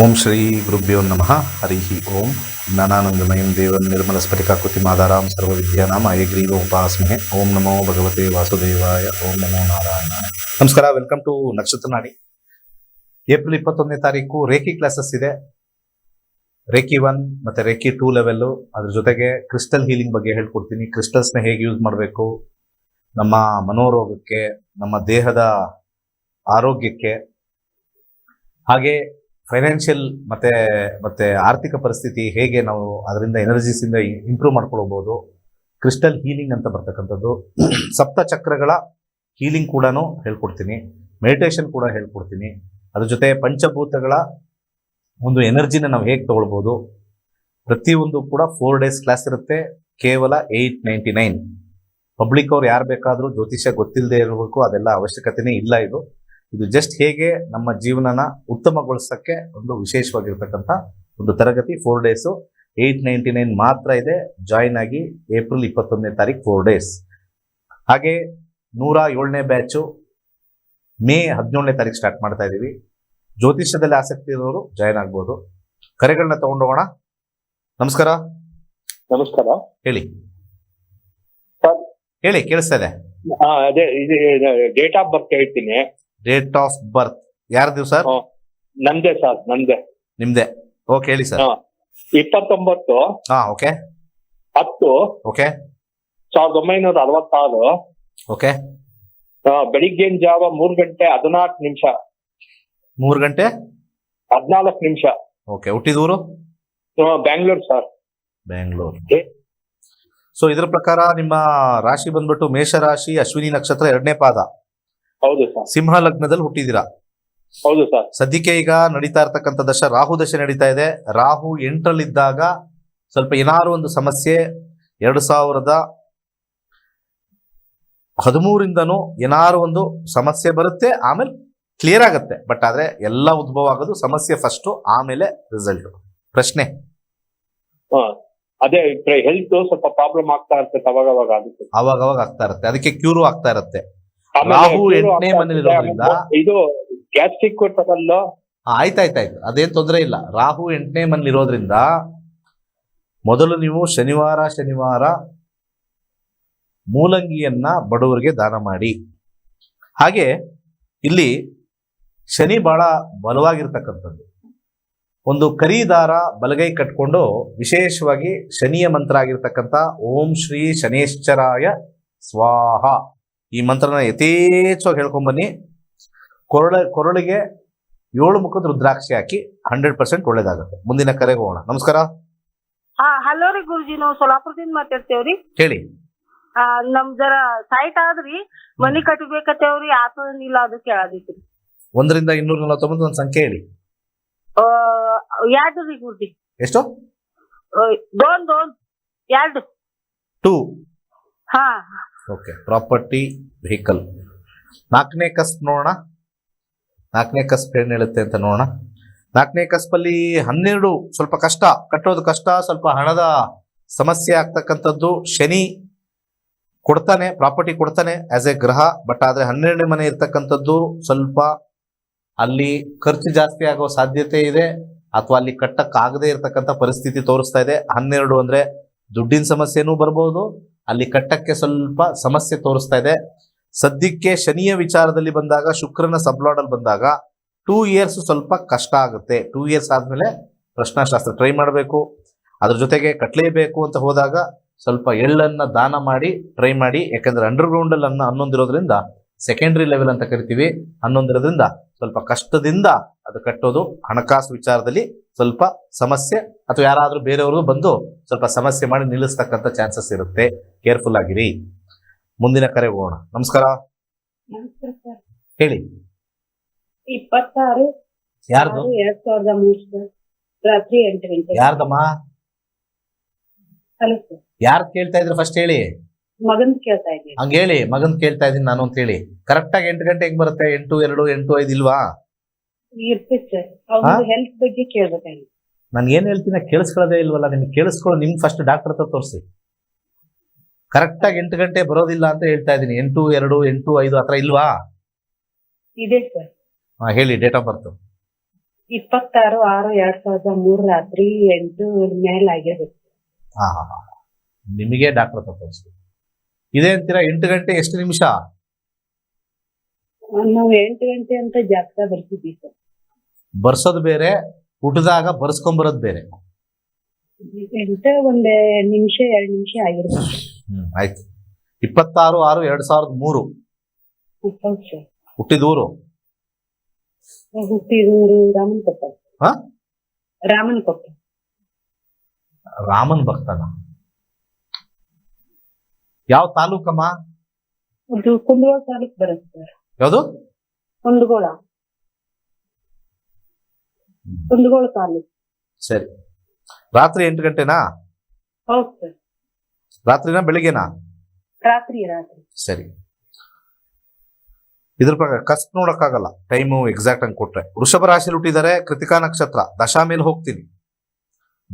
ಓಂ ಶ್ರೀ ಗುರುಭ್ಯೋ ನಮಃ. ಹರಿ ಓಂ. ಜ್ಞಾನಾನಂದಮಯಂ ದೇವನ್ ನಿರ್ಮಲ ಸ್ಫಟಿಕಾಕೃತಿ ಮಾದಾರಾಂ ಸರ್ವವಿದ್ಯಾನಾಮ ಅಯಗ್ರೀವ ಉಪಾಸ್ಮೆ ಓಂ ನಮೋ ಭಗವತೆ ವಾಸುದೇವಾಯ. ಓಂ ನಮೋ ನಾರಾಯಣ. ನಮಸ್ಕಾರ, ವೆಲ್ಕಮ್ ಟು ನಕ್ಷತ್ರ ನಾಡಿ. ಏಪ್ರಿಲ್ ಇಪ್ಪತ್ತೊಂದನೇ ತಾರೀಕು ರೇಖಿ ಕ್ಲಾಸಸ್ ಇದೆ. ರೇಖಿ ಒನ್ ಮತ್ತೆ ರೇಖಿ ಟೂ ಲೆವೆಲ್ಲು ಅದ್ರ ಜೊತೆಗೆ ಕ್ರಿಸ್ಟಲ್ ಹೀಲಿಂಗ್ ಬಗ್ಗೆ ಹೇಳ್ಕೊಡ್ತೀನಿ. ಕ್ರಿಸ್ಟಲ್ಸ್ನ ಹೇಗೆ ಯೂಸ್ ಮಾಡಬೇಕು, ನಮ್ಮ ಮನೋರೋಗಕ್ಕೆ, ನಮ್ಮ ದೇಹದ ಆರೋಗ್ಯಕ್ಕೆ, ಹಾಗೆ ಫೈನಾನ್ಷಿಯಲ್ ಮತ್ತೆ ಮತ್ತೆ ಆರ್ಥಿಕ ಪರಿಸ್ಥಿತಿ ಹೇಗೆ ನಾವು ಅದರಿಂದ ಎನರ್ಜೀಸ್ ಇಂದ ಇಂಪ್ರೂವ್ ಮಾಡ್ಕೊಳ್ಬೋದು ಕ್ರಿಸ್ಟಲ್ ಹೀಲಿಂಗ್ ಅಂತ ಬರ್ತಕ್ಕಂಥದ್ದು, ಸಪ್ತ ಚಕ್ರಗಳ ಹೀಲಿಂಗ್ ಕೂಡ ಹೇಳ್ಕೊಡ್ತೀನಿ ಮೆಡಿಟೇಷನ್ ಕೂಡ ಹೇಳ್ಕೊಡ್ತೀನಿ. ಅದ್ರ ಜೊತೆ ಪಂಚಭೂತಗಳ ಒಂದು ಎನರ್ಜಿನ ನಾವು ಹೇಗೆ ತಗೊಳ್ಬೋದು, ಪ್ರತಿಯೊಂದು ಕೂಡ ಫೋರ್ ಡೇಸ್ ಕ್ಲಾಸ್ ಇರುತ್ತೆ, ಕೇವಲ ಏಯ್ಟ್ ನೈಂಟಿ ನೈನ್ ಪಬ್ಲಿಕ್ ಅವ್ರು ಯಾರು ಬೇಕಾದರೂ ಜ್ಯೋತಿಷ್ಯ ಗೊತ್ತಿಲ್ಲದೆ ಇರಬೇಕು, ಅದೆಲ್ಲ ಅವಶ್ಯಕತೆನೇ ಇಲ್ಲ ಇದು. ಇದು ಜಸ್ಟ್ ಹೇಗೆ ನಮ್ಮ ಜೀವನನ ಉತ್ತಮಗೊಳಿಸಕ್ಕೆ ಒಂದು ವಿಶೇಷವಾಗಿರ್ತಕ್ಕಂಥ ಒಂದು ತರಗತಿ four days eight ninety nine ಮಾತ್ರ ಇದೆ. ಜಾಯಿನ್ ಆಗಿ ಏಪ್ರಿಲ್ ಇಪ್ಪತ್ತೊಂದನೇ ತಾರೀಕು ಫೋರ್ ಡೇಸ್ ಹಾಗೆ ನೂರ ಏಳನೇ ಬ್ಯಾಚು ಮೇ ಹದಿನೇಳನೇ ತಾರೀಕು ಸ್ಟಾರ್ಟ್ ಮಾಡ್ತಾ ಇದ್ದೀವಿ ಜ್ಯೋತಿಷ್ಯದಲ್ಲಿ ಆಸಕ್ತಿ ಇರೋರು ಜಾಯಿನ್ ಆಗ್ಬೋದು. ಕರೆಗಳನ್ನ ತಗೊಂಡೋಗೋಣ. ನಮಸ್ಕಾರ. ನಮಸ್ಕಾರ. ಹೇಳಿ. ಸರ್. ಹೇಳಿ ಕೇಳಿಸ್ತಾ ಇದೆ. ಹಾ ಅದೇ ಇದು ಡೇಟ್ ಆಫ್ ಬರ್ತ್ ಹೇಳ್ತೀನಿ. ಡೇಟ್ ಆಫ್ ಬರ್ತ್ ಯಾರ್ದು ಸರ್? ನಮ್ದೇ ಸರ್ ನಮ್ದೇ ನಿಮ್ದೆ? ಓಕೆ ಹೇಳಿ ಸರ್. ಇಪ್ಪತ್ತೊಂಬತ್ತು ಹಾ ಓಕೆ ಹತ್ತು ಓಕೆ ಸಾವಿರದ ಒಂಬೈನೂರ ಅರವತ್ತಾರು ಓಕೆ ಆ, ಬೆಳಿಗ್ಗಿನ ಜಾವ ಮೂರು ಗಂಟೆ ಹದಿನಾಲ್ಕು ನಿಮಿಷ. ಮೂರು ಗಂಟೆ? ಹದಿನಾಲ್ಕು ನಿಮಿಷ. ಓಕೆ ಹುಟ್ಟಿದೂರು? ಬ್ಯಾಂಗ್ಳೂರ್ ಸರ್. ಬ್ಯಾಂಗ್ಳೂರ್. ಸೊ ಇದರ ಪ್ರಕಾರ ನಿಮ್ಮ ರಾಶಿ ಬಂದ್ಬಿಟ್ಟು ಮೇಷರಾಶಿ ಅಶ್ವಿನಿ ನಕ್ಷತ್ರ ಎರಡನೇ ಪಾದ. ಹೌದು ಸರ್. ಸಿಂಹ ಲಗ್ನದಲ್ಲಿ ಹುಟ್ಟಿದ್ದೀರಾ? ಹೌದು ಸರ್. ಸದ್ಯಕ್ಕೆ ಈಗ ನಡೀತಾ ಇರ್ತಕ್ಕಂಥ ದಶ ರಾಹು ದಶೆ ನಡೀತಾ ಇದೆ. ರಾಹು ಎಂಟರಲ್ಲಿದ್ದಾಗ ಸ್ವಲ್ಪ ಏನಾದ್ರು ಒಂದು ಸಮಸ್ಯೆ ಎರಡು ಸಾವಿರದ ಹದಿಮೂರಿಂದನೂ ಏನಾರು ಒಂದು ಸಮಸ್ಯೆ ಬರುತ್ತೆ ಆಮೇಲೆ ಕ್ಲಿಯರ್ ಆಗುತ್ತೆ. ಬಟ್ ಆದ್ರೆ ಎಲ್ಲ ಉದ್ಭವ ಆಗೋದು ಸಮಸ್ಯೆ ಫಸ್ಟು ಆಮೇಲೆ ರಿಸಲ್ಟ್ ಪ್ರಶ್ನೆ? ಅದೇ ಹೆಲ್ತ್ ಸ್ವಲ್ಪ ಪ್ರಾಬ್ಲಮ್ ಆಗ್ತಾ ಇರುತ್ತೆ ಅವಾಗ ಅವಾಗ ಅದಕ್ಕೆ. ಅವಾಗ ಅವಾಗ ಆಗ್ತಾ ಇರುತ್ತೆ. ಅದಕ್ಕೆ ಕ್ಯೂರು ಆಗ್ತಾ ಇರುತ್ತೆ. ರಾಹು ಎಂಟನೇ ಮನೆಯಲ್ಲಿರೋದ್ರಿಂದ ಇದು ಗ್ಯಾಸ್ಟ್ರಿಕ್ ಟ್ರಬಲ್ ಆ, ಆಯ್ತಾಯ್ತಾಯ್ತು. ಅದೇನ್ ತೊಂದರೆ ಇಲ್ಲ. ರಾಹು ಎಂಟನೇ ಮನೆಯಲ್ಲಿ ಇರೋದ್ರಿಂದ ಮೊದಲು ನೀವು ಶನಿವಾರ ಶನಿವಾರ ಮೂಲಂಗಿಯನ್ನ ಬಡವರಿಗೆ ದಾನ ಮಾಡಿ. ಹಾಗೆ ಇಲ್ಲಿ ಶನಿ ಬಹಳ ಬಲವಾಗಿರ್ತಕ್ಕಂಥದ್ದು. ಒಂದು ಕರಿ ದಾರ ಬಲಗೈ ಕಟ್ಕೊಂಡು ವಿಶೇಷವಾಗಿ ಶನಿಯ ಮಂತ್ರ ಆಗಿರ್ತಕ್ಕಂಥ ಓಂ ಶ್ರೀ ಶನೇಶ್ವರಾಯ ಸ್ವಾಹ. ಈ ಮಂತ್ರನ ಯಥೇಚ್ಛವಾಗಿ ಹೇಳ್ಕೊಂಬನ್ನಿ ಕೊರಳ ಕೊರಳಿಗೆ ಏಳು ಮುಖದ ರುದ್ರಾಕ್ಷಿ ಹಾಕಿ ಹಂಡ್ರೆಡ್ ಪರ್ಸೆಂಟ್ ಒಳ್ಳೇದಾಗುತ್ತೆ. ಮುಂದಿನ ಕರೆಗೆ ಹೋಗೋಣ. ನಮಸ್ಕಾರ. ಹಾ ಹಲೋ ರೀ ಗುರುಜಿ ನಾವು ಸೋಲಾಪುರದಿಂದ ಮಾತಾಡ್ತೇವ್ರಿ. ಹೇಳಿ. ಆ, ನಮ್ ಜರ ಸೈಟ್ ಆದ್ರಿ ಮನಿ ಕಟ್ಟಬೇಕತ್ತೇವ್ರಿ ಇಲ್ಲ ಅದು ಕೇಳಾದಿತ್ರಿ. ಒಂದರಿಂದ ಇನ್ನೂರ ನಲವತ್ತೊಂಬತ್ತು ಒಂದು ಸಂಖ್ಯೆ ಹೇಳಿ. ಆ, ಎರಡು ರೀ ಗುರುಜಿ. ಎಷ್ಟು? ಆ, ದೋನ್ ದೋನ್ ಎರಡು. ಟೂ. ಹಾ. ಓಕೆ ಪ್ರಾಪರ್ಟಿ ವೆಹಿಕಲ್ ನಾಲ್ಕನೇ ಕಸ್ಪ್ ನೋಡೋಣ. ನಾಲ್ಕನೇ ಕಸ್ಪ್ ಏನು ಹೇಳುತ್ತೆ ಅಂತ ನೋಡೋಣ. ನಾಲ್ಕನೇ ಕಸ್ಪಲ್ಲಿ ಹನ್ನೆರಡು ಸ್ವಲ್ಪ ಕಷ್ಟ, ಕಟ್ಟೋದು ಕಷ್ಟ, ಸ್ವಲ್ಪ ಹಣದ ಸಮಸ್ಯೆ ಆಗ್ತಕ್ಕಂಥದ್ದು. ಶನಿ ಕೊಡ್ತಾನೆ ಪ್ರಾಪರ್ಟಿ ಕೊಡ್ತಾನೆ ಆಸ್ ಎ ಗ್ರಹ ಬಟ್ ಆದರೆ ಹನ್ನೆರಡನೇ ಮನೆ ಇರ್ತಕ್ಕಂಥದ್ದು ಸ್ವಲ್ಪ ಅಲ್ಲಿ ಖರ್ಚು ಜಾಸ್ತಿ ಆಗೋ ಸಾಧ್ಯತೆ ಇದೆ, ಅಥವಾ ಅಲ್ಲಿ ಕಟ್ಟಕ್ಕಾಗದೇ ಇರತಕ್ಕಂಥ ಪರಿಸ್ಥಿತಿ ತೋರಿಸ್ತಾ ಇದೆ. ಹನ್ನೆರಡು ಅಂದರೆ ದುಡ್ಡಿನ ಸಮಸ್ಯೆನೂ ಬರ್ಬೋದು ಅಲ್ಲಿ ಕಟ್ಟಕ್ಕೆ ಸ್ವಲ್ಪ ಸಮಸ್ಯೆ ತೋರಿಸ್ತಾ ಇದೆ. ಸದ್ಯಕ್ಕೆ ಶನಿಯ ವಿಚಾರದಲ್ಲಿ ಬಂದಾಗ, ಶುಕ್ರನ ಸಬ್ಲಾಡಲ್ಲಿ ಬಂದಾಗ ಟೂ ಇಯರ್ಸ್ ಸ್ವಲ್ಪ ಕಷ್ಟ ಆಗುತ್ತೆ. ಟೂ ಇಯರ್ಸ್ ಆದ್ಮೇಲೆ ಪ್ರಶ್ನಾಶಾಸ್ತ್ರ ಟ್ರೈ ಮಾಡಬೇಕು. ಅದ್ರ ಜೊತೆಗೆ ಕಟ್ಲೇಬೇಕು ಅಂತ ಹೋದಾಗ ಸ್ವಲ್ಪ ಎಳ್ಳನ್ನ ದಾನ ಮಾಡಿ ಟ್ರೈ ಮಾಡಿ. ಯಾಕಂದ್ರೆ ಅಂಡರ್ಗ್ರೌಂಡ್ ಅಲ್ಲಿ ಅನ್ನ ಹನ್ನೊಂದಿರೋದ್ರಿಂದ ಸೆಕೆಂಡರಿ ಲೆವೆಲ್ ಅಂತ ಕರಿತೀವಿ ಹನ್ನೊಂದಿರೋದ್ರಿಂದ ಸ್ವಲ್ಪ ಕಷ್ಟದಿಂದ ಅದು ಕಟ್ಟೋದು ಹಣಕಾಸು ವಿಚಾರದಲ್ಲಿ ಸ್ವಲ್ಪ ಸಮಸ್ಯೆ ಅಥವಾ ಯಾರಾದರೂ ಬೇರೆಯವರು ಬಂದು ಸ್ವಲ್ಪ ಸಮಸ್ಯೆ ಮಾಡಿ ನಿಲ್ಲಿಸ್ತಕ್ಕಂಥ ಚಾನ್ಸಸ್ ಇರುತ್ತೆ. ಕೇರ್ಫುಲ್ ಆಗಿರಿ. ಮುಂದಿನ ಕರೆ ಹೋಗೋಣ. ನಮಸ್ಕಾರ. ಹೇಳಿ. ಇಪ್ಪತ್ತಾರು ಯಾರ್ದು? ಆರು, ಎರಡ್ ಸಾವಿರದ ಮೂರು ರಾತ್ರಿ ಎಂಟು ಗಂಟೆ. ಯಾರ್ದಮ್ಮ? ಯಾರ್ ಕೇಳ್ತಾ ಇದ್ರು ಫಸ್ಟ್ ಹೇಳಿ. ಮಗನ್ ಕೇಳ್ತಾ ಇದ್ದೀನಿ. ಹಂಗ ಹೇಳಿ. ಮಗನ್ ಕೇಳ್ತಾ ಇದೀನಿ ನಾನು ಅಂತ ಹೇಳಿ. ಕರೆಕ್ಟ್ ಆಗಿ ಎಂಟು ಗಂಟೆ ಹೆಂಗ್ ಬರುತ್ತೆ? ಎಂಟು ಎರಡು ಎಂಟು ಐದು ಇಲ್ವಾ? ಹೆಲ್ತ್ ಬಗ್ಗೆ ಕೇಳ್ಬೇಕಾಗಿತ್ತು ನಾನು ಏನ್ ಹೇಳ್ತೀನಿ ಕೇಳಿಸ್ಕೊಳ್ಳೋದೇ ಇಲ್ವಲ್ಲ ನಿಮ್ಗೆ ಕೇಳಿಸ್ಕೊಳ್ಳೋ ನಿಮ್ಗೆ ಫಸ್ಟ್ ಡಾಕ್ಟರ್ ಹತ್ರ ತೋರಿಸಿ. ಕರೆಕ್ಟಾಗಿ ಎಂಟು ಗಂಟೆ ಬರೋದಿಲ್ಲ ಅಂತ ಹೇಳ್ತಾ ಇದ್ದೀನಿ. ಎಂಟು ಎರಡು ಎಂಟು ಐದು ಹತ್ರ ಇಲ್ವಾ? ಇದೆ ಸರ್. ಹಾ, ಹೇಳಿ ಡೇಟ್ ಆಫ್ ಬರ್ತ್ ಇಪ್ಪತ್ತಾರು ಆರು ಎರಡ್ ಸಾವಿರದ ಮೂರು ರಾತ್ರಿ ಎಂಟು ಮೇಲಾಗಿದೆ ಹಾ ಹಾ ಹಾ. ನಿಮಗೆ ಡಾಕ್ಟರ್ ಹತ್ರ ತೋರಿಸಿ. ಇದೇ ಅಂತೀರಾ? ಎಂಟು ಗಂಟೆ ಎಷ್ಟು ನಿಮಿಷ? ನಾವು ಎಂಟು ಗಂಟೆ ಅಂತ ಜಾಸ್ತಿ ಬರ್ತಿದ್ವಿ ಸರ್. ಬರ್ಸೋದು ಬೇರೆ ಹುಟ್ಟಿದಾಗ ಬರ್ಸ್ಕೊಂಬರೋದು ಬೇರೆ. ಒಂದ್ ನಿಮಿಷ ಎರಡು ನಿಮಿಷ ಆಗಿರ್ಬೇಕು ಹ್ಮ್ ಆಯ್ತು. ಇಪ್ಪತ್ತಾರು ಆರು ಎರಡ್ ಸಾವಿರದ ಮೂರು. ಹುಟ್ಟಿದೂರು? ಹುಟ್ಟಿದೂರು ರಾಮನ್ ಕೊಪ್ಪ ಹಾ? ರಾಮನ್ ಕೊಪ್ಪ ರಾಮನ್ ಭಕ್ತನ? ಯಾವ ತಾಲೂಕಮ್ಮ? ಕುಂದಗೋಳ ತಾಲೂಕ್ ಬರುತ್ತೆ ಯಾವುದು? ಕುಂದಗೋಳ. ಕುಂದಗೋಳ ತಾಲೂಕು ಸರಿ. ರಾತ್ರಿ ಎಂಟು ಗಂಟೆನಾ? ಹೌದು ಸರ್. ರಾತ್ರಿನಾ ಬೆಳಿಗ್ಗೆನಾ? ರಾತ್ರಿ ರಾತ್ರಿ. ಸರಿ. ಇದ್ರ ಪ್ರಕಾರ ಕಸ್ಪ್ ನೋಡಕ್ಕಾಗಲ್ಲ. ಟೈಮು ಎಕ್ಸಾಕ್ಟ್ ಆಗಿ ಕೊಟ್ರೆ. ವೃಷಭ ರಾಶಿಲಿ ಹುಟ್ಟಿದ್ದಾರೆ ಕೃತಿಕಾ ನಕ್ಷತ್ರ. ದಶಾ ಮೇಲೆ ಹೋಗ್ತೀನಿ.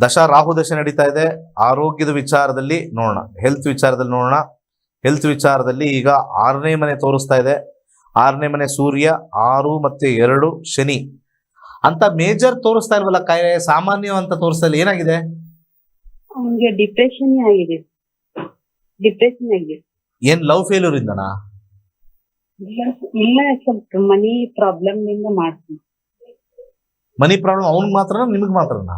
ದಶಾ ರಾಹು ದಶೆ ನಡೀತಾ ಇದೆ. ಆರೋಗ್ಯದ ವಿಚಾರದಲ್ಲಿ ನೋಡೋಣ. ಹೆಲ್ತ್ ವಿಚಾರದಲ್ಲಿ ನೋಡೋಣ. ಹೆಲ್ತ್ ವಿಚಾರದಲ್ಲಿ ಈಗ ಆರನೇ ಮನೆ ತೋರಿಸ್ತಾ ಇದೆ. ಆರನೇ ಮನೆ ಸೂರ್ಯ ಆರು ಮತ್ತೆ ಎರಡು ಶನಿ. ಅಂತ ಮೇಜರ್ ತೋರಿಸ್ತಾ ಇಲ್ವಲ್ಲ ಕಾಯಿಲೆ ಸಾಮಾನ್ಯ ಅಂತ ತೋರಿಸ್ತಾ ಇಲ್ಲ ಏನಾಗಿದೆ? ಅವನಿಗೆ ಡಿಪ್ರೆಷನ್ ಆಗಿದೆ. ಡಿಪ್ರೆಷನ್ ಆಗಿದೆ. ಏನ್ ಲವ್ ಫೇಲ್ಯೂರ್ ಇಂದನಾ? ಇಲ್ಲ ಸ್ವಲ್ಪ ಮನಿ ಪ್ರಾಬ್ಲಮ್ನಿಂದ ಮಾಡ್ತೀನಿ. ಮನಿ ಪ್ರಾಬ್ಲಮ್ ಅವ್ನಿಗೆ ಮಾತ್ರನಾ ನಿಮಗೆ ಮಾತ್ರನಾ?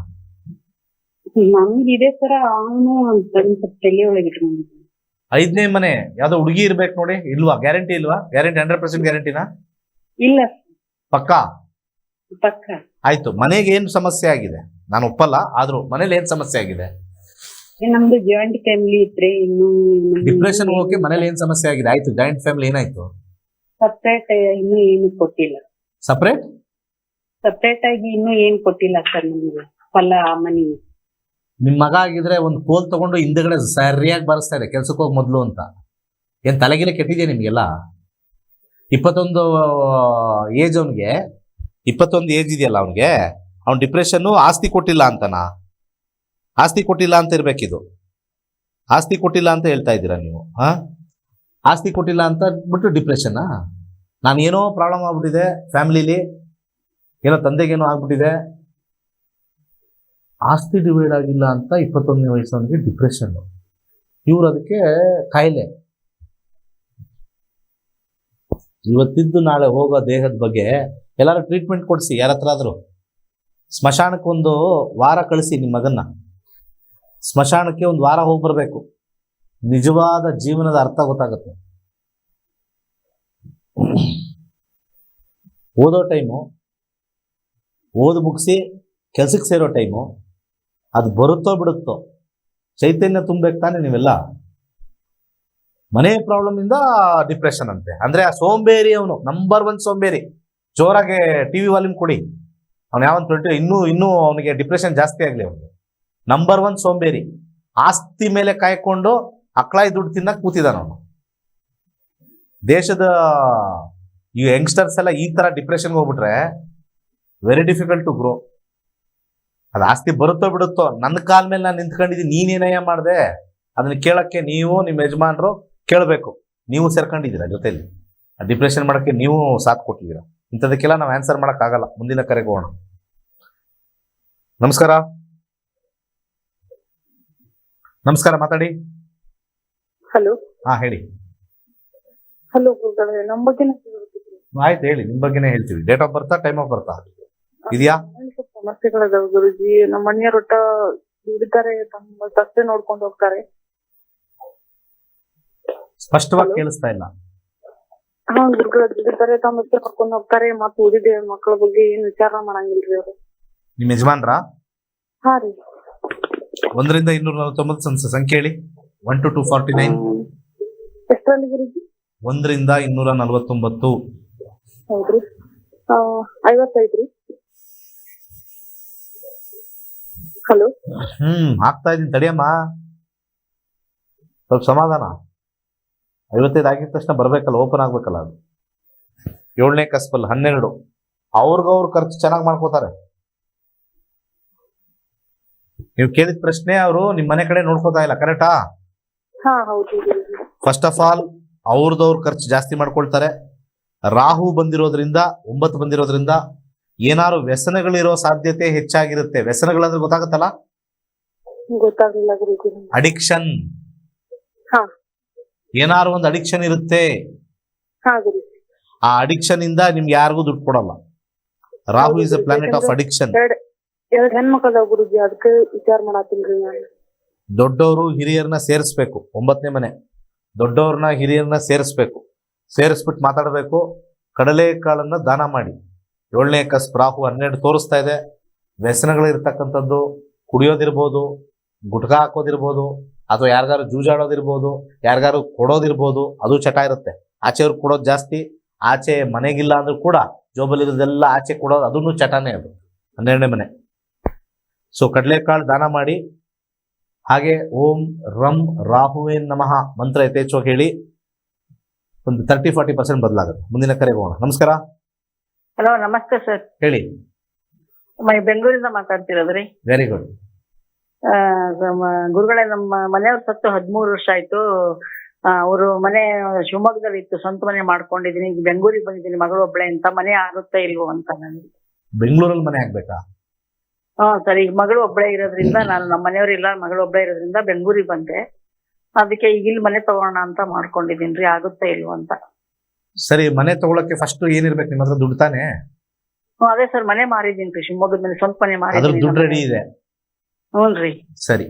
ನಮ್ಗಿದೆ ಇದೆ ಸರ ಅವನು ಸ್ವಲ್ಪ ತಲೆ ಒಳಗೆ ಇಟ್ಕೊಂಡಿದ್ದಾನೆ. ಐದನೇ ಮನೆ ಯಾವ್ದೋ ಹುಡುಗಿ ಇರ್ಬೇಕು ನೋಡಿ ಇಲ್ವಾ? ಗ್ಯಾರಂಟಿ ಇಲ್ವಾ? ಗ್ಯಾರಂಟಿ ಹಂಡ್ರೆಡ್ ಪರ್ಸೆಂಟ್ ಗ್ಯಾರಂಟಿನಾ ಇಲ್ಲ. ಪಕ್ಕ? ಆಯ್ತು ಮನೆಗೆ ಏನು ಸಮಸ್ಯೆ ಆಗಿದೆ? ನಾನು ಒಪ್ಪಲ್ಲ ಆದ್ರೂ ಮನೇಲಿ ಏನ್ ಸಮಸ್ಯೆ ಆಗಿದೆ? ನಮ್ದು ಜಾಯಿಂಟ್ ಫ್ಯಾಮಿಲಿ ಇದ್ರೆ ಇನ್ನು ಡಿಪ್ರೆಷನ್ ಹೋಗಕ್ಕೆ ಮನೇಲಿ ಏನ್ ಸಮಸ್ಯೆ ಆಗಿದೆ? ಆಯ್ತು ಜಾಯಿಂಟ್ ಫ್ಯಾಮಿಲಿ ಏನಾಯ್ತು? ಸಪ್ರೇಟ್ ಇನ್ನು ಏನು ಕೊಟ್ಟಿಲ್ಲ. ಸಪ್ರೇಟ್ ಸಪ್ರೇಟ್ ಆಗಿ ಇನ್ನು ಏನ್ ಕೊಟ್ಟಿಲ್ಲ ಸರ್ ನಮ್ಗೆ ಫಲ ಮನಿ. ನಿಮ್ ಮಗ ಆಗಿದ್ರೆ ಒಂದು ಕೋಲ್ ತಗೊಂಡು ಹಿಂದೆಗಡೆ ಸರಿಯಾಗಿ ಬಾರಿಸ್ತಾ ಇದೆ ಕೆಲ್ಸಕ್ಕೆ ಹೋಗಿ ಮೊದ್ಲು ಅಂತ. ಏನ್ ತಲೆಗಿಲೆ ಕೆಟ್ಟಿದೆ ನಿಮ್ಗೆಲ್ಲ? ಇಪ್ಪತ್ತೊಂದು ಏಜ್ ಅವನಿಗೆ ಇಪ್ಪತ್ತೊಂದು ಏಜ್ ಇದೆಯಲ್ಲ ಅವನಿಗೆ? ಅವ್ನು ಡಿಪ್ರೆಷನ್ನು ಆಸ್ತಿ ಕೊಟ್ಟಿಲ್ಲ ಅಂತನ? ಆಸ್ತಿ ಕೊಟ್ಟಿಲ್ಲ ಅಂತ ಇರಬೇಕಿದು. ಆಸ್ತಿ ಕೊಟ್ಟಿಲ್ಲ ಅಂತ ಹೇಳ್ತಾ ಇದ್ದೀರಾ ನೀವು, ಹಾ? ಆಸ್ತಿ ಕೊಟ್ಟಿಲ್ಲ ಅಂತ ಬಿಟ್ಟು ಡಿಪ್ರೆಷನ್ನಾ ನಾನು ಏನೋ ಪ್ರಾಬ್ಲಮ್ ಆಗ್ಬಿಟ್ಟಿದೆ ಫ್ಯಾಮಿಲಿಲಿ ಏನೋ ತಂದೆಗೇನೋ ಆಗ್ಬಿಟ್ಟಿದೆ. ಆಸ್ತಿ ಡಿವೈಡ್ ಆಗಿಲ್ಲ ಅಂತ ಇಪ್ಪತ್ತೊಂದನೇ ವಯಸ್ಸವನಿಗೆ ಡಿಪ್ರೆಷನ್ನು ಇವರು ಅದಕ್ಕೆ ಕಾಯಿಲೆ. ಇವತ್ತಿದ್ದು ನಾಳೆ ಹೋಗೋ ದೇಹದ ಬಗ್ಗೆ ಎಲ್ಲಾರು ಟ್ರೀಟ್ಮೆಂಟ್ ಕೊಡಿಸಿ ಯಾರ ಹತ್ರ ಆದರೂ ಸ್ಮಶಾನಕ್ಕೆ ಒಂದು ವಾರ ಕಳಿಸಿ ನಿಮ್ಮ ಮಗನ್ನ. ಸ್ಮಶಾನಕ್ಕೆ ಒಂದು ವಾರ ಹೋಗಿ ಬರಬೇಕು. ನಿಜವಾದ ಜೀವನದ ಅರ್ಥ ಗೊತ್ತಾಗುತ್ತೆ. ಓದೋ ಟೈಮು, ಓದು ಮುಗಿಸಿ ಕೆಲಸಕ್ಕೆ ಸೇರೋ ಟೈಮು, ಅದು ಬರುತ್ತೋ ಬಿಡುತ್ತೋ, ಚೈತನ್ಯ ತುಂಬಬೇಕು ತಾನೆ ನೀವೆಲ್ಲ. ಮನೆ ಪ್ರಾಬ್ಲಮ್ ಇಂದ ಡಿಪ್ರೆಷನ್ ಅಂತೆ. ಅಂದ್ರೆ ಆ ಸೋಂಬೇರಿ ಅವನು ನಂಬರ್ ಒನ್ ಸೋಂಬೇರಿ. ಜೋರಾಗಿ ಟಿವಿ ವಾಲ್ಯೂಮ್ ಕೊಡಿ. ಅವ್ನು ಯಾವ ಟ್ವೆಂಟಿ ಇನ್ನೂ ಇನ್ನೂ ಅವನಿಗೆ ಡಿಪ್ರೆಷನ್ ಜಾಸ್ತಿ ಆಗಲಿ ಅವನಿಗೆ. ನಂಬರ್ ಒನ್ ಸೋಂಬೇರಿ. ಆಸ್ತಿ ಮೇಲೆ ಕಾಯ್ಕೊಂಡು ಅಕ್ಳಾಯಿ ದುಡ್ಡು ತಿನ್ನಕ್ಕೆ ಕೂತಿದ್ದಾನ ಅವನು. ದೇಶದ ಈ ಯಂಗ್ಸ್ಟರ್ಸ್ ಎಲ್ಲ ಈ ತರ ಡಿಪ್ರೆಷನ್ಗೆ ಹೋಗ್ಬಿಟ್ರೆ ವೆರಿ ಡಿಫಿಕಲ್ಟ್ ಟು ಗ್ರೋ ಅದು ಆಸ್ತಿ ಬರುತ್ತೋ ಬಿಡುತ್ತೋ ನನ್ನ ಕಾಲ ಮೇಲೆ ನಾನು ನಿಂತ್ಕೊಂಡಿದ್ದೀನಿ ನೀನೇನಯ್ಯ ಮಾಡಿದೆ? ಅದನ್ನ ಕೇಳಕ್ಕೆ ನೀವು ನಿಮ್ಮ ಯಜಮಾನರು ಕೇಳಬೇಕು. ನೀವು ಸೇರ್ಕೊಂಡಿದ್ದೀರಾ ಜೊತೆಯಲ್ಲಿ ಡಿಪ್ರೆಷನ್ ಮಾಡಕ್ಕೆ ನೀವು ಸಾಥ್ ಕೊಟ್ಟಿದ್ದೀರಾ. ಇಂಥದಕ್ಕೆಲ್ಲ ನಾವು ಆನ್ಸರ್ ಆಗಲ್ಲ ಮುಂದಿನ ಕರೆಗೆ ಹೋಗೋಣ. ನಮಸ್ಕಾರ. ನಮಸ್ಕಾರ ಮಾತಾಡಿ. ಹಲೋ ಹಾ ಹೇಳಿ. ಹಲೋ ನಮ್ಮ ಬಗ್ಗೆ. ಆಯ್ತು ಹೇಳಿ ನಿಮ್ ಬಗ್ಗೆನೇ ಹೇಳ್ತೀವಿ. ಡೇಟ್ ಆಫ್ ಬರ್ತಾ ಟೈಮ್ ಆಫ್ ಬರ್ತಾ ಇದೆಯಾ? ಸಮಸ್ಯೆಗಳಿದಾವೆ ಗುರುಜಿ. ನಮ್ಮ ಮನೆಯವ್ರ ಒಟ್ಟ ದುಡಿತಾರೆ ತಮ್ಮ ಸಸ್ತೆ ನೋಡ್ಕೊಂಡು ಹೋಗ್ತಾರೆ. ಸ್ಪಷ್ಟವಾಗಿ? ಕೇಳಿಸ್ತಾ ಇಲ್ಲ. ಹಾ ಗುರುಗಳ ದುಡಿತಾರೆ ತಮ್ಮ ಸಸ್ತೆ ನೋಡ್ಕೊಂಡು ಹೋಗ್ತಾರೆ ಮತ್ತೆ ಉಳಿದ ಮಕ್ಕಳ ಬಗ್ಗೆ ಏನ್ ವಿಚಾರ ಮಾಡಂಗಿಲ್ರಿ ಅವ್ರು. ನಿಮ್ ಯಜಮಾನ್ರ? ಹಾ ರೀ. ಒಂದರಿಂದ ಇನ್ನೂರ ನಲವತ್ತೊಂಬತ್ತು ಸಂಸ್ಥೆ ಸಂಖ್ಯೆ ಹೇಳಿ. One two two forty nine hmm. ಎಷ್ಟರಲ್ಲಿ Guruji? ಒಂದರಿಂದ ಇನ್ನೂರ ನಲವತ್ತೊಂಬತ್ತು. ಹೌದ್ರಿ. ಆ, ಐವತ್ತೈದ್ರಿ. ಹಲೋ. ಹ್ಮ್ ಆಗ್ತಾ ಇದೀನಿ ತಡಿಯಮ್ಮ ಸ್ವಲ್ಪ ಸಮಾಧಾನ. ಐವತ್ತೈದು ಆಗಿದ ತಕ್ಷಣ ಬರ್ಬೇಕಲ್ಲ ಓಪನ್ ಆಗ್ಬೇಕಲ್ಲ ಅದು. ಏಳನೇ ಕಸ್ಬಲ್ ಹನ್ನೆರಡು. ಅವ್ರಿಗವ್ರ ಖರ್ಚು ಚೆನ್ನಾಗಿ ಮಾಡ್ಕೋತಾರೆ. ನೀವು ಕೇಳಿದ ಪ್ರಶ್ನೆ ಅವರು ನಿಮ್ಮ ಮನೆ ಕಡೆ ನೋಡ್ಕೋತಾ ಇಲ್ಲ ಕರೆಕ್ಟಾ? ಫಸ್ಟ್ ಆಫ್ ಆಲ್ ಅವ್ರದವ್ರ ಖರ್ಚು ಜಾಸ್ತಿ ಮಾಡ್ಕೊಳ್ತಾರೆ. ರಾಹು ಬಂದಿರೋದ್ರಿಂದ ಒಂಬತ್ತು ಬಂದಿರೋದ್ರಿಂದ ಏನಾದ್ರು ವ್ಯಸನಗಳಿರೋ ಸಾಧ್ಯತೆ ಹೆಚ್ಚಾಗಿರುತ್ತೆ. ವ್ಯಸನಗಳಂದ್ರೆ ಗೊತ್ತಾಗತ್ತಲ್ಲ? ಅಡಿಕ್ಷನ್ ಹಾ. ಏನಾದ್ರು ಒಂದು ಅಡಿಕ್ಷನ್ ಇರುತ್ತೆ. ಆ ಅಡಿಕ್ಷನ್ ಇಂದ ನಿಮ್ಗೆ ಯಾರಿಗೂ ದುಡ್ಡು ಕೊಡಲ್ಲ. Rahu is a planet of addiction ಎರಡ್ ಎರಡ್ ಗುರುಜಿ ಅದಕ್ಕೆ ವಿಚಾರ ಮಾಡತ್ತೀನ್ರಿ ನಾನು. ದೊಡ್ಡವರು ಹಿರಿಯರನ್ನ ಸೇರಿಸ್ಬೇಕು ಒಂಬತ್ತನೇ ಮನೆ. ದೊಡ್ಡವ್ರನ್ನ ಹಿರಿಯರನ್ನ ಸೇರಿಸ್ಬೇಕು ಸೇರಿಸ್ಬಿಟ್ಟು ಮಾತಾಡಬೇಕು ಕಡಲೆಕಾಳನ್ನ ದಾನ ಮಾಡಿ. ಏಳನೇ ಕಸ್ ರಾಹು ಹನ್ನೆರಡು ತೋರಿಸ್ತಾ ಇದೆ. ವ್ಯಸನಗಳಿರ್ತಕ್ಕಂಥದ್ದು ಕುಡಿಯೋದಿರ್ಬೋದು ಗುಟ್ಕಾ ಹಾಕೋದಿರ್ಬೋದು ಅಥವಾ ಯಾರಿಗಾರು ಜೂಜಾಡೋದಿರ್ಬೋದು ಯಾರಿಗಾರು ಕೊಡೋದಿರ್ಬೋದು ಅದು ಚಟ ಇರುತ್ತೆ. ಆಚೆಯವ್ರು ಕೊಡೋದು ಜಾಸ್ತಿ ಆಚೆ ಮನೆಗಿಲ್ಲ ಅಂದ್ರೂ ಕೂಡ ಜೋಬಲ್ಲಿರೋದೆಲ್ಲ ಆಚೆ ಕೊಡೋದು ಅದನ್ನು ಚಟನೇ ಅದು. ಹನ್ನೆರಡನೇ ಮನೆ. ಸೊ ಕಡಲೆಕಾಳು ದಾನ ಮಾಡಿ ಹಾಗೆ ಓಂ ರಂ ರಾಹುವೇ ನಮಃ ಮಂತ್ರ ಯಥೇಚ್ಛವಾಗಿ ಹೇಳಿ ಒಂದು ತರ್ಟಿ ಫಾರ್ಟಿ ಪರ್ಸೆಂಟ್ ಬದಲಾಗುತ್ತೆ. ಮುಂದಿನ ಕರೆ ಹೋಗೋಣ. ನಮಸ್ಕಾರ. ಹಲೋ ನಮಸ್ತೆ ಸರ್ ಹೇಳಿ. ಬೆಂಗಳೂರಿಂದ ಮಾತಾಡ್ತಿರೋದ್ರಿ ವೆರಿ ಗುಡ್ ಗುರುಗಳೇ ನಮ್ಮ ಮನೆಯವ್ರ ಸತ್ತು ಹದಿಮೂರು ವರ್ಷ ಆಯ್ತು. ಅವರು ಮನೆ ಶಿವಮೊಗ್ಗದಲ್ಲಿ ಇತ್ತು ಸ್ವಂತ ಮನೆ ಮಾಡ್ಕೊಂಡಿದೀನಿ ಈಗ ಬೆಂಗಳೂರಿಗೆ ಬಂದಿದ್ದೀನಿ ಮಗಳು ಒಬ್ಳೆ ಅಂತ ಮನೆ ಆಗುತ್ತಾ ಇಲ್ವೋ ಅಂತ ನನಗೆ. ಬೆಂಗಳೂರಲ್ಲಿ ಮನೆ ಆಗ್ಬೇಕಾ? ಹಾ ಸರಿ. ಈಗ ಮಗಳು ಒಬ್ಳೆ ಇರೋದ್ರಿಂದ ನಾನು ನಮ್ಮ ಮನೆಯವ್ರು ಇಲ್ಲ ಮಗಳು ಒಬ್ಳೆ ಇರೋದ್ರಿಂದ ಬೆಂಗಳೂರಿಗೆ ಬಂದೆ. ಅದಕ್ಕೆ ಈಗ ಇಲ್ಲಿ ಮನೆ ತಗೋಣ ಅಂತ ಮಾಡ್ಕೊಂಡಿದೀನಿ ರೀ ಆಗುತ್ತಾ ಇಲ್ವೋ ಅಂತ. ಸರಿ ಮನೆ ತಗೊಳಕ್ಕೆ ಫಸ್ಟ್ ಏನಿರ್ಬೇಕು? ನಿಮ್ಮ ಹತ್ರ ದುಡ್ಡು ತಾನೆ? ಅದೇ ಸರ್ ಮನೆ ಮಾರಿದ್ದೀನಿ ರೀ ಶಿವಮೊಗ್ಗದ ಮನೆ ಸ್ವಂತ ಮನೆ ಮಾರಿದ್ದೀನಿ. ದುಡ್ಡು ರೆಡಿ ಇದೆ. ಸರಿ.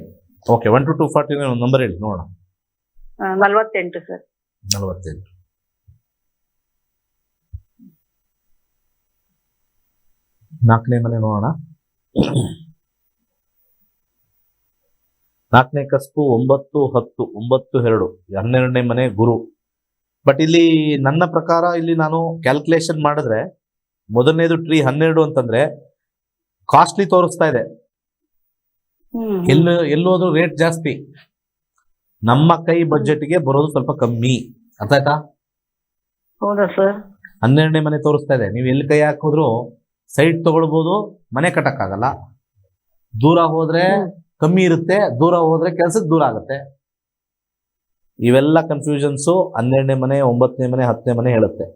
Okay one two two forty ಒಂದು ನಂಬರ್ ಹೇಳಿ ನೋಡೋಣ. ನಲ್ವತ್ತೆಂಟು ಸರ್. ನಲವತ್ತೆಂಟು. ನಾಲ್ಕನೇ ಮನೆ ನೋಡೋಣ. ನಾಲ್ಕನೇ ಕಸ್ಪು ಒಂಬತ್ತು ಹತ್ತು ಒಂಬತ್ತು ಎರಡು ಹನ್ನೆರಡನೇ ಮನೆ ಗುರು. ಬಟ್ ಇಲ್ಲಿ ನನ್ನ ಪ್ರಕಾರ ಇಲ್ಲಿ ನಾನು ಕ್ಯಾಲ್ಕುಲೇಷನ್ ಮಾಡಿದ್ರೆ ಮೊದಲನೇದು ಟ್ರೀ ಹನ್ನೆರಡು ಅಂತಂದ್ರೆ ಕಾಸ್ಟ್ಲಿ ತೋರಿಸ್ತಾ ಇದೆ. ಎಲ್ಲ ಎಲ್ಲೋದ್ರೂ ರೇಟ್ ಜಾಸ್ತಿ. ನಮ್ಮ ಕೈ ಬಜೆಟ್ಗೆ ಬರೋದು ಸ್ವಲ್ಪ ಕಮ್ಮಿ. ಅರ್ಥ ಆಯ್ತಾ? ಹೌದಾ ಸರ್ ಹನ್ನೆರಡನೇ ಮನೆ ತೋರಿಸ್ತಾ ಇದೆ. ನೀವು ಎಲ್ಲಿ ಕೈ ಹಾಕಿದ್ರು ಸೈಟ್ ತಗೊಳ್ಬೋದು ಮನೆ ಕಟ್ಟಕ್ಕಾಗಲ್ಲ. ದೂರ ಹೋದ್ರೆ ಕಮ್ಮಿ ಇರುತ್ತೆ ದೂರ ಹೋದ್ರೆ ಕೆಲ್ಸಕ್ಕೆ ದೂರ ಆಗುತ್ತೆ. ಇವೆಲ್ಲ ಕನ್ಫ್ಯೂಷನ್ಸು ಹನ್ನೆರಡನೇ ಮನೆ ಒಂಬತ್ತನೇ ಮನೆ ಹತ್ತನೇ ಮನೆ ಹೇಳುತ್ತೆ.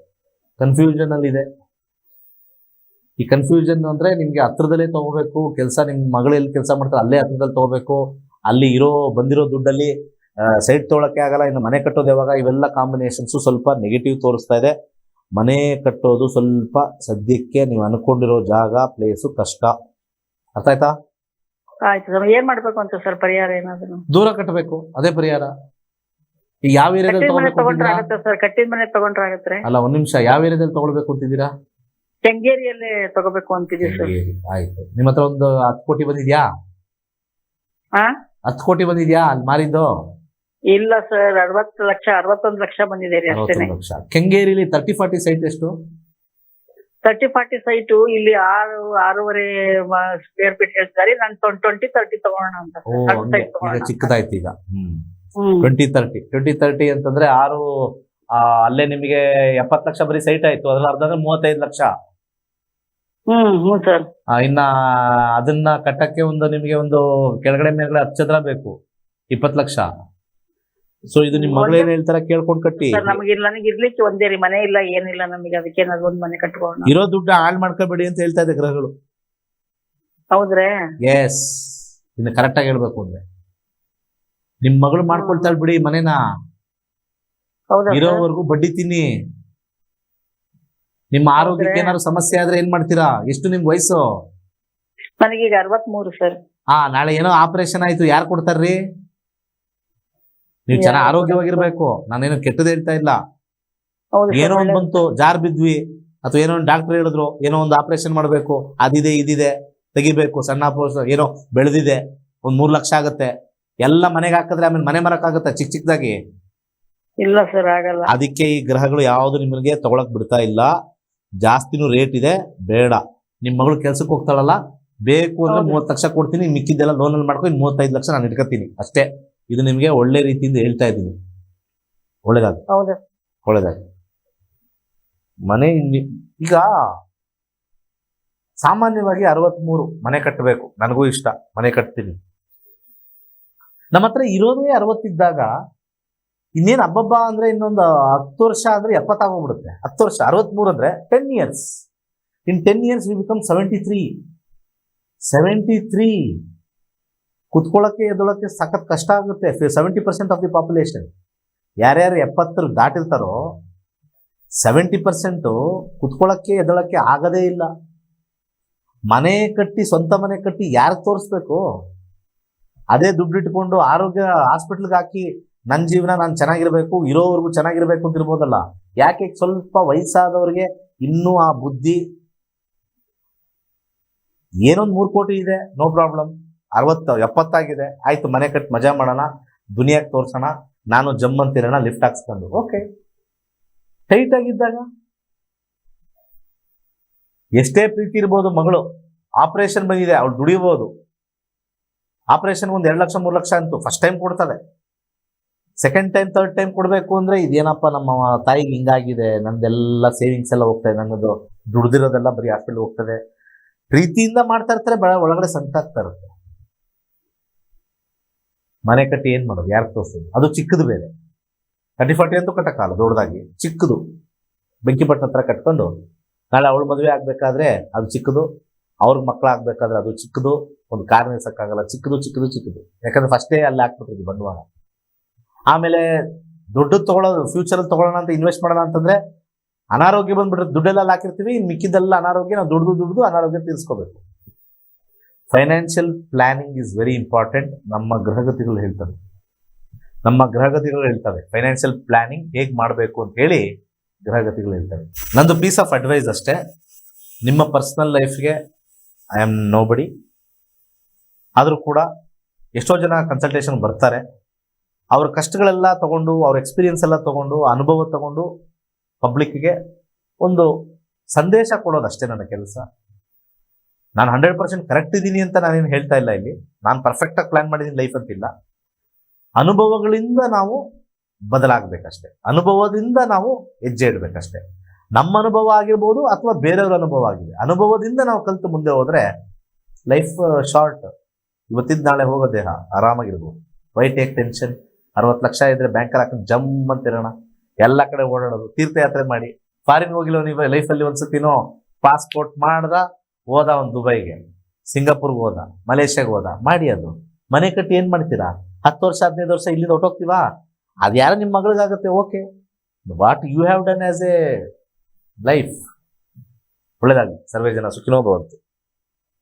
ಕನ್ಫ್ಯೂಷನ್ ಅಲ್ಲಿ ಇದೆ. ಈ ಕನ್ಫ್ಯೂಷನ್ ಅಂದ್ರೆ ನಿಮ್ಗೆ ಹತ್ರದಲ್ಲೇ ತಗೋಬೇಕು ಕೆಲಸ ನಿಮ್ ಮಗಳಲ್ಲಿ ಕೆಲಸ ಮಾಡ್ತಾರೆ ಅಲ್ಲೇ ಹತ್ರದಲ್ಲಿ ತಗೋಬೇಕು. ಅಲ್ಲಿ ಇರೋ ಬಂದಿರೋ ದುಡ್ಡಲ್ಲಿ ಸೈಟ್ ತೊಗೊಳಕ್ಕೆ ಆಗಲ್ಲ ಇನ್ನು ಮನೆ ಕಟ್ಟೋದು ಯಾವಾಗ ಇವೆಲ್ಲ ಕಾಂಬಿನೇಷನ್ಸು ಸ್ವಲ್ಪ ನೆಗೆಟಿವ್ ತೋರಿಸ್ತಾ ಇದೆ. ಮನೆ ಕಟ್ಟೋದು ಸ್ವಲ್ಪ ಸದ್ಯಕ್ಕೆ ನೀವು ಅನ್ಕೊಂಡಿರೋ ಜಾಗ ಪ್ಲೇಸು ಕಷ್ಟ. ಅರ್ಥ ಆಯ್ತಾ? ಏನ್ ಮಾಡ್ಬೇಕು ಅಂತ ಸರ್ ಪರಿಹಾರ ಏನಾದ್ರು? ದೂರ ಕಟ್ಟಬೇಕು ಅದೇ ಪರಿಹಾರ. ಯಾವ ಏರಿಯಾದಲ್ಲಿ ತಗೊಂಡ್ರೆ ಆಗತ್ತೆ ಸರ್ ಕಟ್ಟಿದ ಮನೆ ತಗೊಂಡ್ರೆ ಆಗುತ್ತೆ. ಅಲ್ಲ ಒಂದ್ ನಿಮಿಷ ಯಾವ ಏರಿಯಾದಲ್ಲಿ ತಗೊಳ್ಬೇಕು ಅಂತಿದ್ದೀರಾ? ಕೆಂಗೇರಿಯಲ್ಲೇ ತಗೋಬೇಕು ಅಂತಿದೀವಿ ಸರ್. ಆಯ್ತು. ನಿಮ್ಮ ಹತ್ರ ಒಂದು ಹತ್ತು ಕೋಟಿ ಬಂದಿದ್ಯಾ? ಹಾ ಹತ್ತು ಕೋಟಿ ಬಂದಿದ್ಯಾ ಅಲ್ಲಿ ಮಾರಿದ್ದು? ಇಲ್ಲ ಸರ್ ಅರವತ್ತು ಲಕ್ಷ ಅರವತ್ತೊಂದು ಲಕ್ಷ ಬಂದಿದೆ ಅಷ್ಟೇ ಅಷ್ಟೇನೆ. ಅರವತ್ತೊಂದು ಲಕ್ಷ. ಕೆಂಗೇರಿಲಿ ತರ್ಟಿ ಫಾರ್ಟಿ ಸೈಟ್ ಎಷ್ಟು? ತರ್ಟಿ ಫಾರ್ಟಿ ಸೈಟು ಇಲ್ಲಿ ಆರು ಆರೂವರೆ ಸ್ಕ್ವೇರ್ ಫೀಟ್ ಹೇಳ್ತಾರೆ. ನಾನು ಟ್ವೆಂಟಿ ತರ್ಟಿ ತಗೋಣ ಅಂತ ಓ ಸರ್. ಸಣ್ಣ ಹಂಗೆ size ತಗೋಣ ಈಗ ಅಂತ. ಚಿಕ್ಕದಾಯ್ತು ಈಗ. ಹ್ಮ್. ಹ್ಮ್. ಟ್ವೆಂಟಿ ತರ್ಟಿ ಟ್ವೆಂಟಿ ತರ್ಟಿ ಅಂತಂದ್ರೆ ಆರು ಆ, ಅಲ್ಲೇ ನಿಮಗೆ ಎಪ್ಪತ್ತು ಲಕ್ಷ ಬರೀ ಸೈಟ್ ಆಯ್ತು. ಅದ್ರ ಅರ್ಧ ಅಂದ್ರೆ ಮೂವತ್ತೈದು ಲಕ್ಷ. ಹ್ಮ್ ಹ್ಞೂ ಸರ್. ಆ, ಇನ್ನ ಅದನ್ನ ಕಟ್ಟಕ್ಕೆ ಒಂದು ನಿಮಗೆ ಒಂದು ಕೆಳಗಡೆ ಮೇಲ್ಗಡೆ ಹತ್ತು ಚದರ ಬೇಕು ಇಪ್ಪತ್ತು ಲಕ್ಷ. ಸೊ ಇದು ನಿಮ್ ಮಗಳು ಏನ್ ಹೇಳ್ತಾರ ಕೇಳ್ಕೊಂಡ್ ಕಟ್ಟಿ. ಸರ್ ನಮಗೆ ನನಗೆ ಇರ್ಲಿಕ್ಕೆ ಒಂದೇ ರೀ ಮನೆ ಇಲ್ಲ ಏನಿಲ್ಲ ನಮಗೆ ಅದಕ್ಕೆ ಏನಾದ್ರು ಒಂದ್ ಮನೆ ಕಟ್ಕೋಣ ಇರೋ ದುಡ್ಡು ಹಾಳ್ ಮಾಡ್ಕೋಬೇಡಿ ಅಂತ ಹೇಳ್ತಾ ಇದೆ ಗ್ರಹಗಳು. ಹೌದ್ರೆ? ಎಸ್ ಇನ್ನು ಕರೆಕ್ಟ್ ಆಗಿ ಹೇಳ್ಬೇಕು ಅಂದ್ರೆ ನಿಮ್ ಮಗಳು ಮಾಡ್ಕೊಳ್ತಾಳ್ ಬಿಡಿ ಮನೆನ. ಹೌದಾ? ಇರೋವರೆಗೂ ಬಡ್ಡಿ ತಿನ್ನಿ. ನಿಮ್ಮ ಆರೋಗ್ಯಕ್ಕೆ? ಏನಾದ್ರು ಸಮಸ್ಯೆ ಆದ್ರೆ ಏನ್ ಮಾಡ್ತೀರಾ? ಎಷ್ಟು ನಿಮ್ ವಯಸ್ಸು? ನನಗೀಗ ಅರವತ್ಮೂರು ಸರ್. ಹಾ ನಾಳೆ ಏನೋ ಆಪರೇಷನ್ ಆಯ್ತು ಯಾರು ಕೊಡ್ತಾರ್ರಿ? ನೀವು ಚೆನ್ನಾಗಿ ಆರೋಗ್ಯವಾಗಿರ್ಬೇಕು. ನಾನೇನು ಕೆಟ್ಟದ್ ಹೇಳ್ತಾ ಇಲ್ಲ. ಏನೋ ಒಂದ್ ಬಂತು ಜಾರ್ ಬಿದ್ವಿ ಅಥವಾ ಏನೋ ಒಂದು ಡಾಕ್ಟರ್ ಹೇಳಿದ್ರು ಏನೋ ಒಂದು ಆಪರೇಷನ್ ಮಾಡಬೇಕು ಅದಿದೆ ಇದಿದೆ ತೆಗಿಬೇಕು ಸಣ್ಣ ಆಪರೇಷನ್ ಏನೋ ಬೆಳೆದಿದೆ ಒಂದ್ ಮೂರ್ ಲಕ್ಷ ಆಗತ್ತೆ. ಎಲ್ಲ ಮನೆಗೆ ಹಾಕಿದ್ರೆ ಆಮೇಲೆ ಮನೆ ಮರಕ್ಕಾಗತ್ತೆ ಚಿಕ್ಕ ಚಿಕ್ಕದಾಗಿ ಇಲ್ಲ ಸರ್ ಆಗಲ್ಲ. ಅದಕ್ಕೆ ಈ ಗ್ರಹಗಳು ಯಾವ್ದು ನಿಮಗೆ ತಗೊಳಕ್ ಬಿಡ್ತಾ ಇಲ್ಲ. ಜಾಸ್ತಿನೂ ರೇಟ್ ಇದೆ ಬೇಡ. ನಿಮ್ಮ ಮಗಳು ಕೆಲ್ಸಕ್ಕೆ ಹೋಗ್ತಾಳಲ್ಲ ಬೇಕು ಅಂದ್ರೆ. ಮೂವತ್ತು ಲಕ್ಷ ಕೊಡ್ತೀನಿ ಮಿಕ್ಕಿದ್ದೆಲ್ಲ ಲೋನಲ್ಲಿ ಮಾಡ್ಕೊಂಡು ಮೂವತ್ತೈದು ಲಕ್ಷ ನಾನು ಇಟ್ಕೊತೀನಿ. ಅಷ್ಟೇ. ಇದು ನಿಮಗೆ ಒಳ್ಳೆ ರೀತಿಯಿಂದ ಹೇಳ್ತಾ ಇದ್ದೀನಿ. ಒಳ್ಳೇದಾಗ ಒಳ್ಳೇದಾಗ ಮನೆ ಈಗ ಸಾಮಾನ್ಯವಾಗಿ ಅರವತ್ಮೂರು ಮನೆ ಕಟ್ಟಬೇಕು. ನನಗೂ ಇಷ್ಟ. ಮನೆ ಕಟ್ತೀನಿ. ನಮ್ಮ ಹತ್ರ ಇರೋದೇ ಅರವತ್ತಿದ್ದಾಗ ಇನ್ನೇನು ಹಬ್ಬಬ್ಬ ಅಂದ್ರೆ ಇನ್ನೊಂದು ಹತ್ತು ವರ್ಷ ಅಂದರೆ ಎಪ್ಪತ್ತಾಗೋಗ್ಬಿಡುತ್ತೆ ಹತ್ತು ವರ್ಷ, ಅರವತ್ಮೂರು ಅಂದ್ರೆ ten years in ten years we become seventy three seventy three ಕುತ್ಕೊಳ್ಳೋಕ್ಕೆ ಎದ್ದೊಳಕ್ಕೆ ಸಖತ್ ಕಷ್ಟ ಆಗುತ್ತೆ. Seventy percent of the population ಯಾರ್ಯಾರು ಎಪ್ಪತ್ತರ ದಾಟಿರ್ತಾರೋ ಸೆವೆಂಟಿ ಪರ್ಸೆಂಟು ಕುತ್ಕೊಳ್ಳೋಕ್ಕೆ ಎದ್ದೊಳಕ್ಕೆ ಆಗದೇ ಇಲ್ಲ. ಮನೆ ಕಟ್ಟಿ, ಸ್ವಂತ ಮನೆ ಕಟ್ಟಿ ಯಾರಿಗೆ ತೋರಿಸ್ಬೇಕು? ಅದೇ ದುಡ್ಡು ಇಟ್ಕೊಂಡು ಆರೋಗ್ಯ, ಹಾಸ್ಪಿಟ್ಲ್ಗೆ ಹಾಕಿ ನನ್ನ ಜೀವನ ನಾನು ಚೆನ್ನಾಗಿರ್ಬೇಕು, ಇರೋವರೆಗೂ ಚೆನ್ನಾಗಿರ್ಬೇಕು ಅಂತ ಇರ್ಬೋದಲ್ಲ. ಯಾಕೆ ಸ್ವಲ್ಪ ವಯಸ್ಸಾದವ್ರಿಗೆ ಇನ್ನೂ ಆ ಬುದ್ಧಿ ಏನೊಂದು ಮೂರು ಕೋಟಿ ಇದೆ, ನೋ ಪ್ರಾಬ್ಲಮ್. ಅರವತ್ತು, ಎಪ್ಪತ್ತಾಗಿದೆ. ಆಯ್ತು, ಮನೆ ಕಟ್ಟಿ ಮಜಾ ಮಾಡೋಣ, ದುನಿಯಾಗಿ ತೋರ್ಸೋಣ, ನಾನು ಜಮ್ ಅಂತಿರೋಣ ಲಿಫ್ಟ್ ಹಾಕ್ಸ್ಕೊಂಡು. ಓಕೆ. ಟೈಟ್ ಆಗಿದ್ದಾಗ ಎಷ್ಟೇ ಪ್ರೀತಿ ಇರ್ಬೋದು ಮಗಳು, ಆಪರೇಷನ್ ಬಂದಿದೆ, ಅವಳು ದುಡಿಬೋದು. ಆಪರೇಷನ್ ಒಂದು ಎರಡು ಲಕ್ಷ, ಮೂರು ಲಕ್ಷ ಅಂತೂ ಫಸ್ಟ್ ಟೈಮ್ ಕೊಡ್ತದೆ. ಸೆಕೆಂಡ್ ಟೈಮ್ ಥರ್ಡ್ ಟೈಮ್ ಕೊಡಬೇಕು ಅಂದ್ರೆ ಇದೇನಪ್ಪ ನಮ್ಮ ತಾಯಿಗೆ ಹಿಂಗಾಗಿದೆ, ನಂದೆಲ್ಲ ಸೇವಿಂಗ್ಸ್ ಎಲ್ಲ ಹೋಗ್ತದೆ ನನ್ನದು ದುಡ್ದಿರೋದೆಲ್ಲ ಬರೀ ಹಾಸ್ಪಿಟಲ್ ಹೋಗ್ತದೆ. ಪ್ರೀತಿಯಿಂದ ಮಾಡ್ತಾ ಇರ್ತಾರೆ ಬಳ ಒಳಗಡೆ ಸಂತಾಗ್ತಾ ಇರುತ್ತೆ. ಮನೆ ಕಟ್ಟಿ ಏನು ಮಾಡೋದು? ಯಾರು ತೋರಿಸೋದು? ಅದು ಚಿಕ್ಕದು ಬೇರೆ. ತರ್ಟಿ ಫಾರ್ಟಿ ಅಂತೂ ಕಟ್ಟಕ್ಕಾಗಲ್ಲ, ದೊಡ್ಡದಾಗಿ. ಚಿಕ್ಕದು. ಬೆಂಕಿ ಹತ್ರ ಕಟ್ಕೊಂಡು, ನಾಳೆ ಅವಳು ಮದುವೆ ಆಗಬೇಕಾದ್ರೆ ಅದು ಚಿಕ್ಕದು, ಅವ್ರಿಗೆ ಮಕ್ಳು ಆಗ್ಬೇಕಾದ್ರೆ ಅದು ಚಿಕ್ಕದು, ಒಂದು ಕಾರ್ ನಿಲ್ಸಕ್ಕಾಗಲ್ಲ ಚಿಕ್ಕದು ಚಿಕ್ಕದು ಚಿಕ್ಕದು. ಯಾಕಂದ್ರೆ ಫಸ್ಟೇ ಅಲ್ಲಿ ಹಾಕ್ಬಿಟ್ಟಿದ್ವಿ ಬಂಡವಾಳ. ಆಮೇಲೆ ದುಡ್ಡು ತಗೊಳ್ಳೋದು ಫ್ಯೂಚರಲ್ಲಿ ತಗೊಳ್ಳೋಣ ಅಂತ ಇನ್ವೆಸ್ಟ್ ಮಾಡೋಣ ಅಂತಂದ್ರೆ ಅನಾರೋಗ್ಯ ಬಂದ್ಬಿಟ್ರೆ ದುಡ್ಡೆಲ್ಲ ಹಾಕಿರ್ತೀವಿ ಇನ್ನು ಮಿಕ್ಕಿದ್ದೆಲ್ಲ ಅನಾರೋಗ್ಯ, ನಾವು ದುಡ್ದು ದುಡ್ದು ಅನಾರೋಗ್ಯ ತೀರಿಸ್ಕೋಬೇಕು. Financial planning is very important ನಮ್ಮ ಗ್ರಹಗತಿಗಳು ಹೇಳ್ತವೆ. ನಮ್ಮ ಗ್ರಹಗತಿಗಳು ಹೇಳ್ತವೆ. ಫೈನಾನ್ಷಿಯಲ್ ಪ್ಲಾನಿಂಗ್ ಹೇಗೆ ಮಾಡಬೇಕು ಅಂತ ಹೇಳಿ ಗ್ರಹಗತಿಗಳು ಹೇಳ್ತವೆ. ನಂದು ಪೀಸ್ ಆಫ್ ಅಡ್ವೈಸ್ ಅಷ್ಟೇ. ನಿಮ್ಮ ಪರ್ಸನಲ್ ಲೈಫ್ಗೆ ಐ ಆಮ್ ನೋ ಬಡಿ ಆದರೂ ಕೂಡ ಎಷ್ಟೋ ಜನ ಕನ್ಸಲ್ಟೇಷನ್ ಬರ್ತಾರೆ. ಅವ್ರ ಕಷ್ಟಗಳೆಲ್ಲ ತಗೊಂಡು, ಅವ್ರ ಎಕ್ಸ್ಪೀರಿಯನ್ಸ್ ಎಲ್ಲ ತಗೊಂಡು, ಅನುಭವ ತಗೊಂಡು ಪಬ್ಲಿಕ್ಗೆ ಒಂದು ಸಂದೇಶ ಕೊಡೋದಷ್ಟೇ ನನ್ನ ಕೆಲಸ. ನಾನು ಹಂಡ್ರೆಡ್ ಪರ್ಸೆಂಟ್ ಕರೆಕ್ಟ್ ಇದ್ದೀನಿ ಅಂತ ನಾನೇನು ಹೇಳ್ತಾ ಇಲ್ಲ ಇಲ್ಲಿ. ನಾನು ಪರ್ಫೆಕ್ಟಾಗಿ ಪ್ಲಾನ್ ಮಾಡಿದ್ದೀನಿ ಲೈಫ್ ಅಂತಿಲ್ಲ ಅನುಭವಗಳಿಂದ ನಾವು ಬದಲಾಗಬೇಕಷ್ಟೇ. ಅನುಭವದಿಂದ ನಾವು ಹೆಜ್ಜೆ ಇಡಬೇಕಷ್ಟೇ. ನಮ್ಮ ಅನುಭವ ಆಗಿರ್ಬೋದು ಅಥವಾ ಬೇರೆಯವ್ರ ಅನುಭವ ಆಗಿದೆ. ಅನುಭವದಿಂದ ನಾವು ಕಲಿತು ಮುಂದೆ ಹೋದರೆ ಲೈಫ್ ಶಾರ್ಟ್ ಇವತ್ತಿದ್ದು ನಾಳೆ ಹೋಗೋ ದೇಹ, ಆರಾಮಾಗಿರ್ಬೋದು. ವೈ ಟೇಕ್ ಟೆನ್ಷನ್ ಅರವತ್ತು ಲಕ್ಷ ಇದ್ರೆ ಬ್ಯಾಂಕಲ್ಲಿ ಹಾಕೊಂಡು ಜಮ್ ಅಂತಿರೋಣ ಎಲ್ಲ ಕಡೆ ಓಡಾಡೋದು. ತೀರ್ಥಯಾತ್ರೆ ಮಾಡಿ. ಫಾರಿನ್ ಹೋಗಿಲ್ಲ ನೀವು ಲೈಫಲ್ಲಿ ಒಂದ್ಸತಿನೋ ಪಾಸ್ಪೋರ್ಟ್ ಮಾಡ್ದ, ಹೋದ ಒಂದು ದುಬೈಗೆ. ಸಿಂಗಾಪುರ್ಗೆ ಹೋದ, ಮಲೇಷ್ಯಾಗೆ ಹೋದ. ಮಾಡಿ ಅದು. ಮನೆ ಕಟ್ಟಿ ಏನು ಮಾಡ್ತೀರಾ? ಹತ್ತು ವರ್ಷ, ಹದಿನೈದು ವರ್ಷ ಇಲ್ಲಿಂದ ಹೊಟ್ಟೋಗ್ತೀವಾ ಅದು ಯಾರು ನಿಮ್ಮ ಮಗಳಿಗಾಗುತ್ತೆ? Okay what you have done as a life ಒಳ್ಳೇದಾಗಲಿ. ಸರ್ವೇ ಜನ ಸುಖಿನೋ